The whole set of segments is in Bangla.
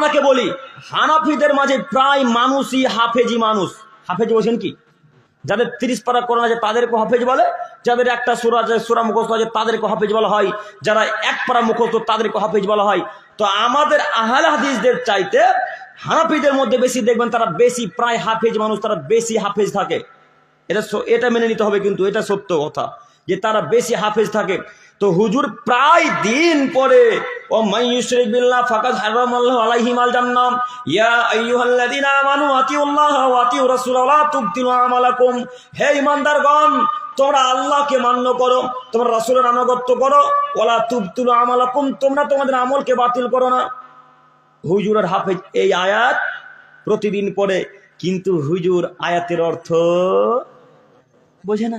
আপনাকে বলি, হানাফিদের মাঝে প্রায় মানুষই হাফেজি মানুষ। হাফেজি বলছেন কি? যাদের তিরিশ পারা কোরআন আছে তাদেরকে হাফেজ বলে, যাদের একটা সুরা আছে, সুরা মুখস্থ আছে তাদেরকে হাফেজ বলা হয়, যারা এক পারা মুখস্থ তাদেরকে হাফেজ বলা হয়। তো আমাদের আহলে হাদিসদের চাইতে হানাফিদের মধ্যে বেশি দেখবেন তারা বেশি, প্রায় হাফেজ মানুষ, তারা বেশি হাফেজ থাকে। এটা এটা মেনে নিতে হবে কিন্তু, এটা সত্য কথা, যে তারা বেশি হাফেজ থাকে। তো হুজুর প্রায় দিন পরে ও ইয়া হে তোমরা আল্লাহকে মান্য করো, তোমরা রাসূলের আনুগত্য করো ওয়ালা তুবতিলু আমালাকুম, তোমরা তোমাদের আমলকে বাতিল করো না। হুজুরের হাফেজ, এই আয়াত প্রতিদিন পড়ে, কিন্তু হুজুর আয়াতের অর্থ বোঝে না।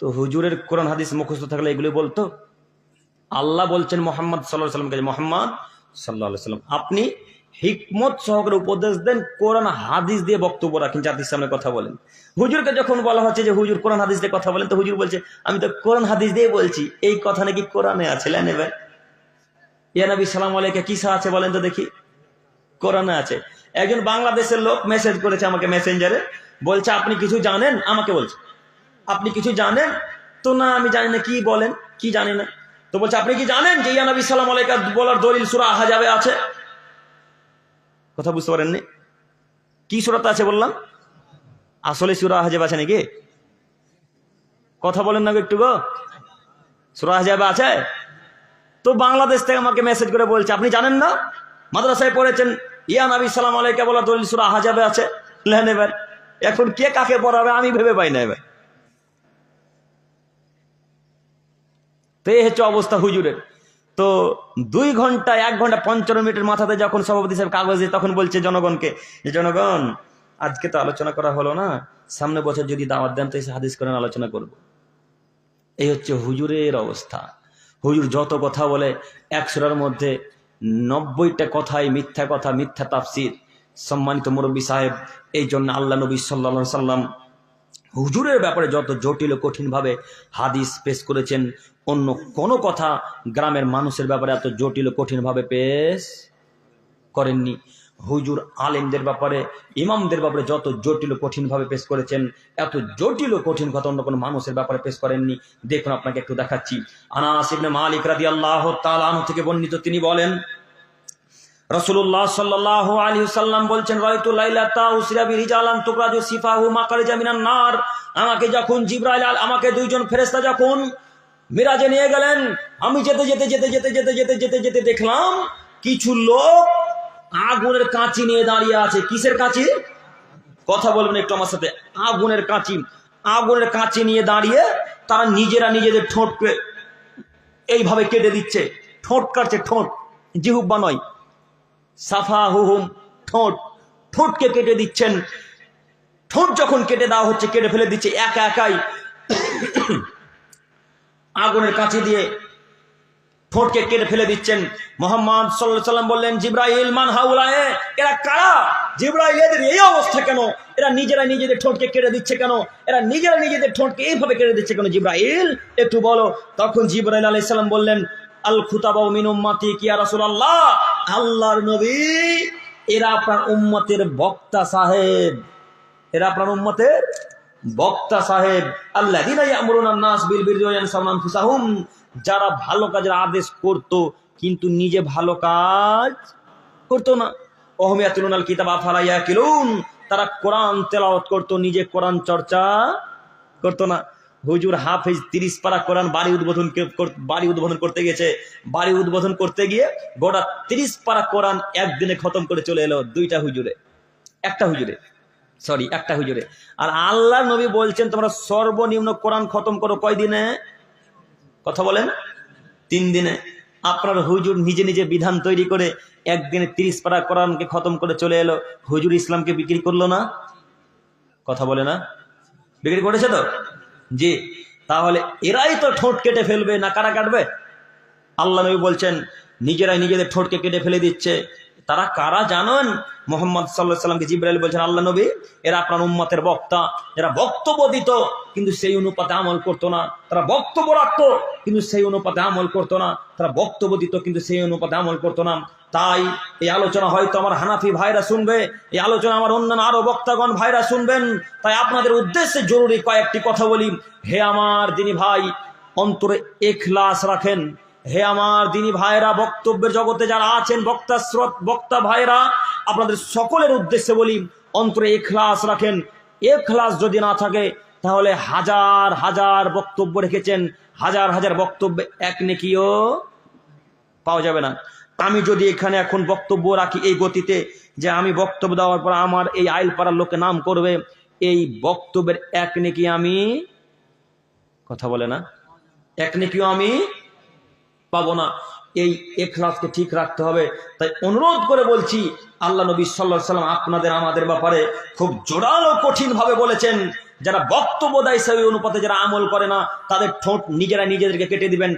তো হুজুরের কোরআন হাদিস মুখস্থ থাকলে এগুলো বলতো? আল্লাহ বলছেন মোহাম্মদ সাল্লাহ সাল্লামকে মোহাম্মদ সাল্লাহ সাল্লাম আপনি হিকমত সহকারে উপদেশ দেন, কোরআন হাদিস দিয়ে বক্তব্য রাখেন জাতির সামনে কথা বলেন। হুজুরকে যখন বলা হচ্ছে যে হুজুর কোরআন হাদিস দিয়ে কথা বলেন, তো হুজুর বলছে, আমি তো কোরআন হাদিস দিয়ে বলছি, এই কথা নাকি কোরআনে আছে, লেন এবার ইয়া নবী, সালাম আলাইকা কিসা আছে বলেন তো দেখি। কোরআনে আছে। একজন বাংলাদেশের লোক মেসেজ করেছে আমাকে মেসেঞ্জারে, বলছে, আপনি কিছু জানেন? আমাকে বলছে। আপনি কিছু জানেন? তো না, আমি জানি না, কি বলেন? কি জানি না? তো বলছে, আপনি কি জানেন যে ইয়া নবী সালাম আলাইকা বলার দলিল সুরা আহা যাবে আছে? কথা বুঝতে পারেননি? কি সুরাতে আছে বললাম? আসলে সুরা হাজাব আছে নাকি? কথা বলেন না একটু গো। সুরা হাজাবে আছে? তো বাংলাদেশ থেকে আমাকে মেসেজ করে বলছে, আপনি জানেন না? মাদ্রাসায় পড়েছেন, ইয়া নবী সালাম আলাইকা বলা দলিল সুরা হাজাবে আছে? লেন এবার এখন কে কাকে পড়াবে আমি ভেবে পাই না এবার তো এই হচ্ছে অবস্থা হুজুরের। তো দুই ঘণ্টা, এক ঘণ্টা, পঞ্চান্ন মিনিটের মাথাতে যখন সভাপতি সাহেব কাগজ দিয়ে তখন বলছে জনগণকে যে, জনগণ, আজকে তো আলোচনা করা হলো না। সামনে বছর যদি দাওয়াত দেন, তো এসে হাদিস করেন আলোচনা করব। এই হচ্ছে হুজুরের অবস্থা। হুজুর যত কথা বলে, একশোটার মধ্যে নব্বইটা কথাই মিথ্যা কথা, মিথ্যা তাফসির। সম্মানিত মুরব্বী সাহেব, এই জন্য আল্লাহ নবী সাল্লা সাল্লাম হুজুরের ব্যাপারে যত জটিল ও কঠিনভাবে হাদিস পেশ করেছেন, অন্য কোনো কথা গ্রামের মানুষের ব্যাপারে এত জটিল কঠিনভাবে পেশ করেননি। হুজুর আলেমদের ব্যাপারে, ইমামদের ব্যাপারে যত জটিল কঠিনভাবে পেশ করেছেন, এত জটিল ও কঠিন কথা অন্য কোনো মানুষের ব্যাপারে পেশ করেননি। দেখুন আপনাকে একটু দেখাচ্ছি। আনাস ইবনে মালিক রাদিয়াল্লাহু তাআলা থেকে বর্ণিত তিনি বলেন রসুল্লাহ সাল্লাহ আলী বলছেন নার। আমাকে যখন জিব্রাইল আমাকে দুইজন ফেরেশতা যখন মিরাজে নিয়ে গেলেন, আমি যেতে যেতে যেতে যেতে যেতে যেতে যেতে যেতে দেখলাম, কিছু লোক আগুনের কাঁচি নিয়ে দাঁড়িয়ে আছে। কিসের কাঁচি? কথা বলবেন একটু আমার সাথে। আগুনের কাঁচি। আগুনের কাঁচি নিয়ে দাঁড়িয়ে তারা নিজেরা নিজেদের ঠোঁটকে এইভাবে কেটে দিচ্ছে। ঠোঁট কাটছে, ঠোঁট। জিহুব্বা নয়। সাফা হুহুম ঠোঁট। ঠোঁটকে কেটে দিচ্ছেন। ঠোঁট যখন কেটে দেওয়া হচ্ছে, কেটে ফেলে দিচ্ছে, একা একাই। আগুনের কাছে দিয়ে ঠোঁটকে কেটে ফেলে দিচ্ছেন। মোহাম্মদ সাল্লাহ সাল্লাম বললেন, জিব্রাইল, মান হাউলায়ে? এরা কারা? জিব্রাইল, এদের এই অবস্থা কেন? এরা নিজেরা নিজেদের ঠোঁটকে কেটে দিচ্ছে কেন? এরা নিজেরা নিজেদের ঠোঁটকে এইভাবে কেটে দিচ্ছে কেন? জিব্রাইল, একটু বলো। তখন জিব্রাইল আলাইহিস সালাম বললেন আল খুতাবা মিন উম্মতি কি রাসূলুল্লাহ। আল্লাহর নবী, এরা আপনার উম্মতের বক্তা সাহেব। এরা আপনার উম্মতের বক্তা সাহেব। আল্লাহ নাস বিল যারা ভালো কাজের আদেশ করত, কিন্তু নিজে ভালো কাজ করতো না। ওহমিয়াতুল আল কিতাব আফালাইয়া কিলুন তারা কোরআন তেলাওয়াত করতো, নিজে কোরআন চর্চা করতো না। হুজুর হাফেজ তিরিশ পারা কোরআন বাড়ি উদ্বোধন বাড়ি উদ্বোধন করতে গেছে বাড়ি উদ্বোধন করতে গিয়ে গোটা তিরিশ পারা কোরআন একদিনে খতম করে চলে এলো দুইটা হুজুরে। একটা হুজুরে। সরি একটা হুজুরে। আর আল্লাহ নবী বলছেন, তোমরা সর্বনিম্ন কোরআন খতম করো কয় দিনে কথা বলেন। তিন দিনে। আপনার হুজুর নিজে নিজে বিধান তৈরি করে একদিনে তিরিশ পারা কোরআনকে খতম করে চলে এলো। হুজুর ইসলামকে বিক্রি করল না। কথা বলে না। বিক্রি করেছে তো? জি, তাহলে এরাই তো ঠোঁট কেটে ফেলবে না কারা কাটবে? আল্লাহ নবী বলছেন, নিজেরাই নিজেদের ঠোঁটকে কেটে ফেলে দিচ্ছে। তারা কারা জানেন? মোহাম্মদ সাল্লাহ সাল্লামকে জিব্রাইল বলছেন, আল্লাহ নবী, এরা আপনার উম্মতের বক্তা। এরা বক্তব্য দিত কিন্তু সেই অনুপাতে আমল করতো না। তারা বক্তব্য রাখতো, কিন্তু সেই অনুপাতে আমল করতো না। তারা বক্তব্য দিত কিন্তু সেই অনুপাতে আমল করতো না। তাই এই আলোচনা হয়তো আমার হানাফি ভাইরা শুনবে, এই আলোচনা আমার অন্যান্য আরও বক্তাগণ ভাইরা শুনবেন। তাই আপনাদের উদ্দেশ্যে জরুরি কয়েকটি কথা বলি। হে আমার দিনী ভাই, অন্তরে এখলাস রাখেন। হে আমার দিনী ভাইরা বক্তব্যের জগতে যারা আছেন, বক্তা স্রোত বক্তা ভাইরা আপনাদের সকলের উদ্দেশ্যে বলি, অন্তরে এখলাস রাখেন। এখলাস যদি না থাকে, তাহলে হাজার হাজার বক্তব্য রেখেছেন। হাজার হাজার বক্তব্য এক নেকিও পাওয়া যাবে না। আমি যদি এখানে এখন বক্তব্য রাখি এই গতিতে, যে আমি বক্তব্য দেওয়ার পর আমার এই আইল পাড়ার লোকে নাম করবে, এই বক্তব্যের এক নেকি আমি কথা বলে না। এক নেকিও আমি পাবো না। এই এখলাসকে ঠিক রাখতে হবে। তাই অনুরোধ করে বলছি, আল্লাহ নবী সাল্লাহ সাল্লাম আপনাদের, আমাদের ব্যাপারে খুব জোরালো কঠিন ভাবে বলেছেন। যারা বক্তব্য দেয় সেই অনুপাতে যারা আমল করে না, তাদের ঠোঁট নিজেরা নিজেদেরকে কেটে দিবেন।